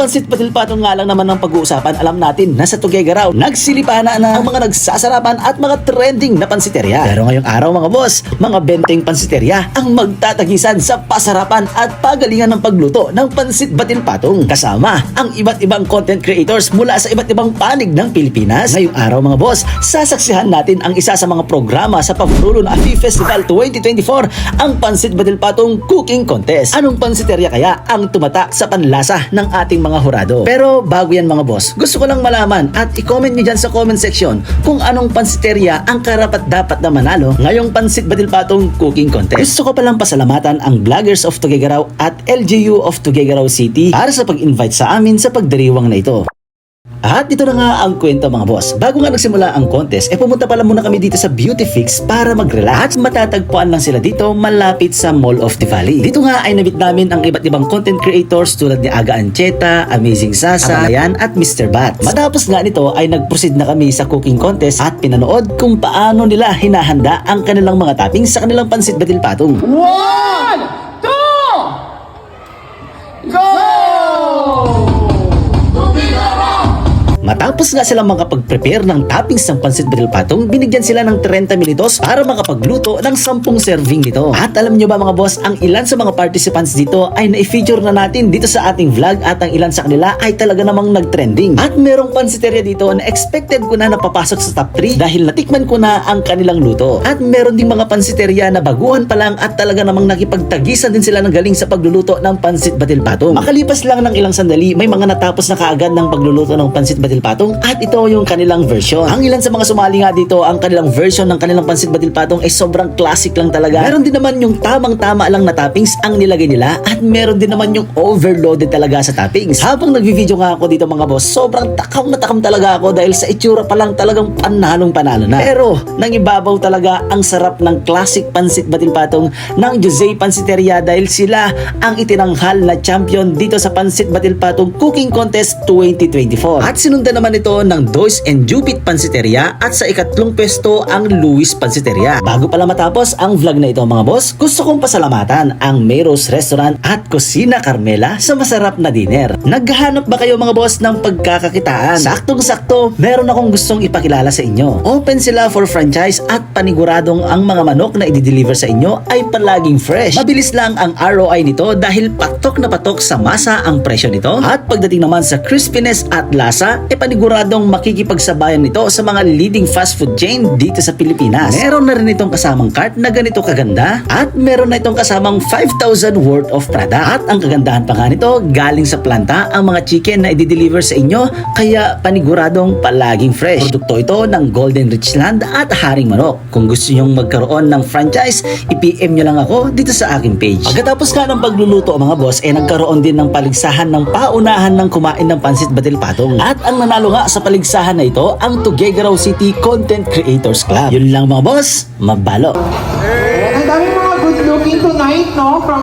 pansit patil patong nga lang naman ng pag-uusapan, alam natin na sa Tuguegarao, nagsilipahan na ang mga nagsasarapan at mga trending na pansiterya. Pero ngayong araw mga boss, mga benteng pansiterya ang magtatagisan sa pasarapan at pagalingan ng pagluto ng pansit batil patong. Kasama ang iba't ibang content creators mula sa iba't ibang panig ng Pilipinas. Ngayong araw mga boss, sasaksihan natin ang isa sa mga programa sa pagrulo ng AFI Festival 2024, ang Pansit Batil Patong Cooking Contest. Anong pansiterya kaya ang tumata sa panlasa ng ating mga hurado? Pero bago yan mga boss, gusto ko lang malaman at i-comment nyo dyan sa comment section kung anong pansiterya ang karapat dapat na manalo ngayong Pansit Batil Patong Cooking Contest. Gusto ko palang pasalamatan ang Vloggers of Tuguegarao at LGU of Tuguegarao City para sa pag-invite sa amin sa pagdiriwang na ito. At dito na nga ang kwento mga boss. Bago nga nagsimula ang contest, eh pumunta pala muna kami dito sa Beauty Fix para mag-relax. At matatagpuan lang sila dito malapit sa Mall of the Valley. Dito nga ay nabit namin ang iba't ibang content creators tulad ni Aga Ancheta, Amazing Sasa, Ayan at Mr. Bats. Matapos nga nito ay nag-proceed na kami sa cooking contest at pinanood kung paano nila hinahanda ang kanilang mga toppings sa kanilang pansit batil patong. One, Matapos nga silang makapag-prepare ng toppings ng pansit batil patong, binigyan sila ng 30 minutos para makapagluto ng 10 serving nito. At alam nyo ba mga boss, ang ilan sa mga participants dito ay na-feature na natin dito sa ating vlog at ang ilan sa kanila ay talaga namang nag-trending. At merong pansiteria dito na expected ko na napapasok sa top 3 dahil natikman ko na ang kanilang luto. At meron ding mga pansiteria na baguhan pa lang at talaga namang nakipagtagisan din sila ng galing sa pagluluto ng pansit batil patong. Makalipas lang ng ilang sandali, may mga natapos na kaagad ng pagluluto ng pansit batil patong at ito yung kanilang version. Ang ilan sa mga sumali nga dito, ang kanilang version ng kanilang pansit batil patong ay sobrang classic lang talaga. Meron din naman yung tamang-tama lang na toppings ang nilagay nila at meron din naman yung overloaded talaga sa toppings. Habang nagvi-video nga ako dito mga boss, sobrang takam na takam talaga ako dahil sa itsura pa lang talagang panalong panalo na. Pero nang ibabaw talaga ang sarap ng classic pansit batil patong ng Jose Pansiteria dahil sila ang itinanghal na champion dito sa Pansit Batil Patong Cooking Contest 2024. At sinundan naman ito ng Dois and Jupit Pansiteria at sa ikatlong pwesto ang Luis Pansiteria. Bago pala matapos ang vlog na ito mga boss, gusto kong pasalamatan ang Meros Restaurant at Kusina Carmela sa masarap na dinner. Naghahanap ba kayo mga boss ng pagkakakitaan? Saktong-sakto, meron akong gustong ipakilala sa inyo. Open sila for franchise at paniguradong ang mga manok na i-deliver sa inyo ay palaging fresh. Mabilis lang ang ROI nito dahil patok na patok sa masa ang presyo nito. At pagdating naman sa crispiness at lasa, e makikipagsabayan nito sa mga leading fast food chain dito sa Pilipinas. Meron na rin itong kasamang cart na ganito kaganda at meron na itong kasamang 5,000 worth of product. At ang kagandahan pa nga nito, galing sa planta ang mga chicken na i-deliver sa inyo kaya paniguradong palaging fresh. Produkto ito ng Golden Richland at Haring Manok. Kung gusto nyong magkaroon ng franchise, i-PM nyo lang ako dito sa aking page. Pagkatapos nga ng pagluluto mga boss, eh nagkaroon din ng paligsahan ng paunahan ng kumain ng pansit batil patong. At ang nanalo nga sa paligsahan na ito, ang Tuguegarao City Content Creators Club. Yun lang mga boss, mabalo. Ang dami mga good looking tonight, no? From